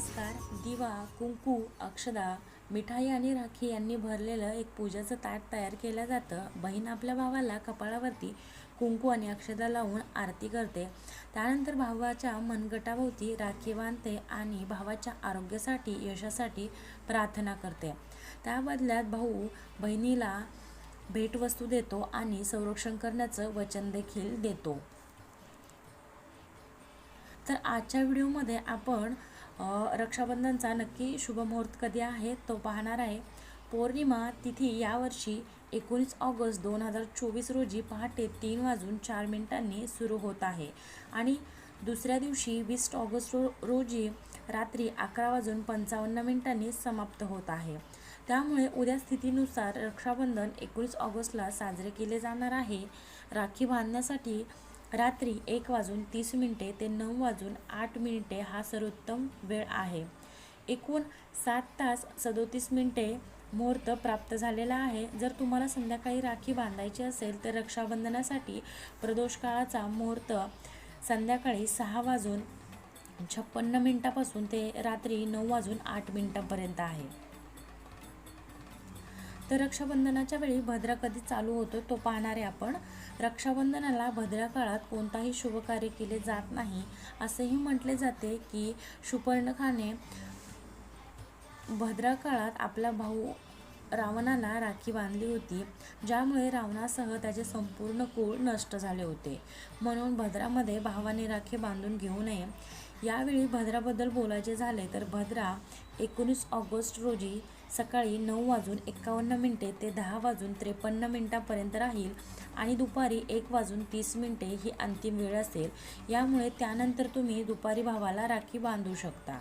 नमस्कार. दिवा कुंकू अक्षदा मिठाई आणि राखी यांनी भरलेलं एक पूजाचं ताट तयार केलं जातं. बहीण आपल्या भावाला कपाळावरती कुंकू आणि अक्षदा लावून आरती करते. त्यानंतर भावाच्या मनगटाभोवती राखी बांधते आणि भावाच्या आरोग्यासाठी यशासाठी प्रार्थना करते. त्या बदल्यात भाऊ बहिणीला भेटवस्तू देतो आणि संरक्षण करण्याचं वचन देखील देतो. तर आजच्या व्हिडिओमध्ये आपण रक्षाबंधनचा नक्की शुभमुहूर्त कधी आहे तो पाहणार आहे. पौर्णिमा तिथी यावर्षी एकोणीस ऑगस्ट दोन हजार चोवीस रोजी पहाटे तीन वाजून चार मिनिटांनी सुरू होत आहे. आणि दुसऱ्या दिवशी वीस ऑगस्ट रो रोजी रात्री अकरा वाजून पंचावन्न मिनिटांनी समाप्त होत आहे. त्यामुळे उद्या स्थितीनुसार रक्षाबंधन एकोणीस ऑगस्टला साजरे केले जाणार आहे. राखी बांधण्यासाठी रात्री एक वाजून तीस मिनिटे ते नऊ वाजून आठ मिनिटे हा सर्वोत्तम वेळ आहे. एकूण सात तास सदोतीस मिनिटे मुहूर्त प्राप्त झालेला आहे. जर तुम्हाला संध्याकाळी राखी बांधायची असेल तर रक्षाबंधनासाठी प्रदोष काळाचा मुहूर्त संध्याकाळी सहा वाजून छप्पन्न मिनिटापासून ते रात्री नऊ वाजून आठ मिनिटांपर्यंत आहे. तर रक्षाबंधनाच्या वेळी भद्रा कधी चालू होतो तो पाहणारे आपण. रक्षाबंधनाला भद्रा काळात कोणताही शुभ कार्य केले जात नाही असेही म्हटले जाते की सुपर्णखाने भद्रा काळात आपला भाऊ रावणाला राखी बांधली होती ज्यामुळे रावणासह त्याचे संपूर्ण कुळ नष्ट झाले होते. म्हणून भद्रामध्ये भावाने राखी बांधून घेऊ नये. यावेळी भद्राबद्दल बोलायचे झाले तर भद्रा एकोणीस ऑगस्ट रोजी सकाळी नऊ वाजून एकावन्न मिनिटे ते दहा वाजून त्रेपन्न मिनटापर्यंत राहील आणि दुपारी एक वाजून तीस मिनिटे ही अंतिम वेळ असेल. यामुळे त्यानंतर तुम्ही दुपारी भावाला राखी बांधू शकता.